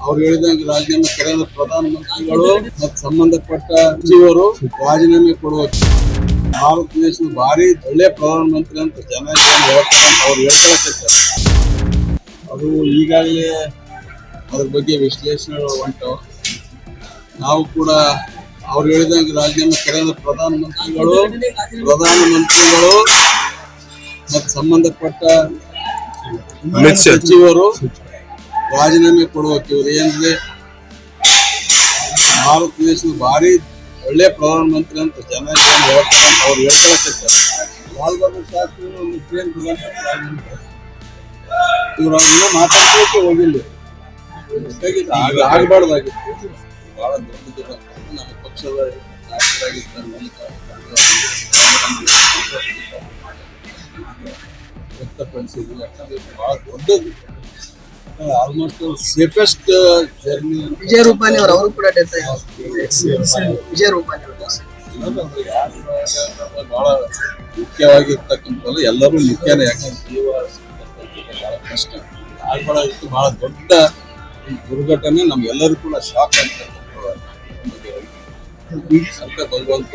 ಅವ್ರು ಹೇಳಿದಂಗೆ ರಾಜೀನಾಮೆ ಕರೆದ ಪ್ರಧಾನಮಂತ್ರಿಗಳು ಮತ್ತು ಸಂಬಂಧಪಟ್ಟ ಸಚಿವರು ರಾಜೀನಾಮೆ ಕೊಡುವ ಭಾರತ ದೇಶದ ಭಾರಿ ಒಳ್ಳೆ ಪ್ರಧಾನಮಂತ್ರಿ ಅಂತ ಜನ ಅವ್ರು ಹೇಳ್ಕೊಳಕತ್ತಾರೆ ಅದು ಈಗಾಗಲೇ ಅದ್ರ ಬಗ್ಗೆ ವಿಶ್ಲೇಷಣೆಗಳು ಹೊಂಟವು ನಾವು ಕೂಡ ಅವ್ರು ಹೇಳಿದಂಗೆ ರಾಜೀನಾಮೆ ಕರೆದ ಪ್ರಧಾನಮಂತ್ರಿಗಳು ಪ್ರಧಾನಮಂತ್ರಿಗಳು ಮತ್ತು ಸಂಬಂಧಪಟ್ಟ ಸಚಿವರು ರಾಜೀನಾಮೆ ಕೊಡೋಕೆ ಇವರು ಏನಿದೆ? ಭಾರತ ದೇಶದ ಭಾರಿ ಒಳ್ಳೆ ಪ್ರಧಾನಮಂತ್ರಿ ಅಂತ ಜನ ಏನ್ ಹೇಳ್ತಾರೆ ಅವ್ರು ಹೇಳ್ಕೊಳಕ್ಕಿರ್ತಾರೆ ಲಾಲ್ ಬಹದ್ದೂರ್ ಶಾಸ್ತ್ರಿ ಒಂದು ಟ್ರೈನ್ ಇವ್ರು ಅದನ್ನ ಮಾತಾಡ್ಲಿಕ್ಕೆ ಹೋಗಿಲ್ಲ. ಆಗಬಾರ್ದಾಗಿತ್ತು ಆಗ- ಆಗ್ಬಾರ್ದಾಗಿತ್ತು. ಬಹಳ ದೊಡ್ಡ. ನಮ್ಮ ಪಕ್ಷದ ನಾಯಕರಾಗಿದ್ದ ವ್ಯಕ್ತಪಡಿಸಿದ್ವಿ ಯಾಕಂದ್ರೆ ಬಹಳ ದೊಡ್ಡದು. Almost safest journey Vijay Rupani ಅವರು ಅವರು ಕೂಡ ಡೆತ್ ವಿಜಯ ರೂಪಾನಿ ಅವರು. ಬಹಳ ಮುಖ್ಯವಾಗಿರ್ತಕ್ಕಂಥದ್ದು ಎಲ್ಲರೂ ಮುಖ್ಯನೇ ಯಾಕಂದ್ರೆ ಜೀವ ಬಹಳ ಕಷ್ಟ. ಆಗ್ಬಾರ್ದಾಗಿತ್ತು ಬಹಳ ದೊಡ್ಡ ದುರ್ಘಟನೆ ನಮ್ಗೆಲ್ಲರೂ ಕೂಡ ಶಾಕ್ ಆಗ್ತಕ್ಕಂಥದ್ದು. ಅಂತ ಭಗವಂತ.